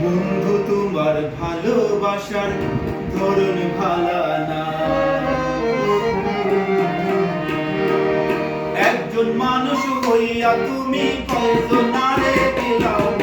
বন্ধু তোমার ভালোবাসার ধরন ভালা না। একজন মানুষ হইয়া তুমি কত নারে দিলাও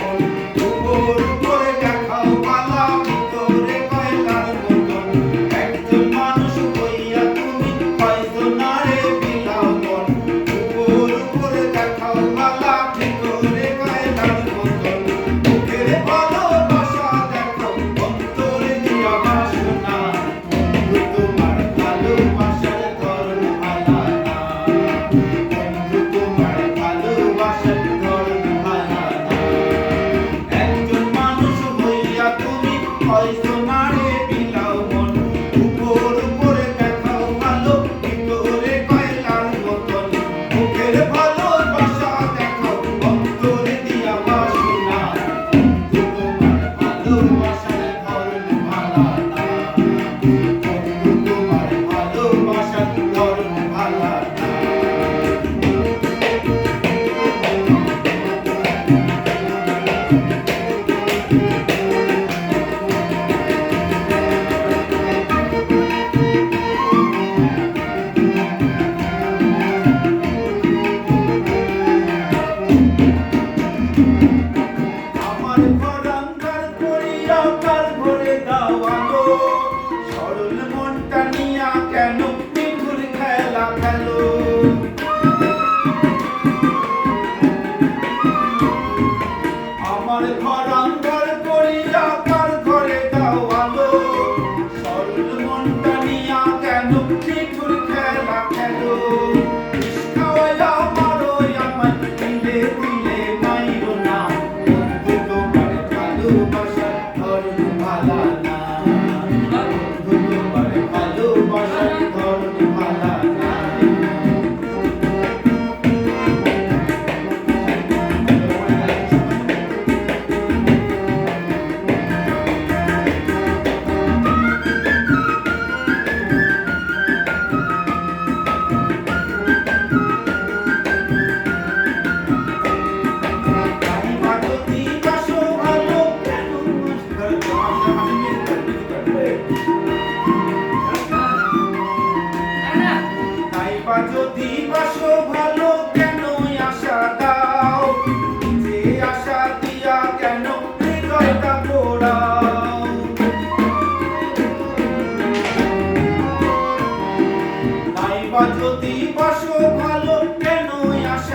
on it, part.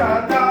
da da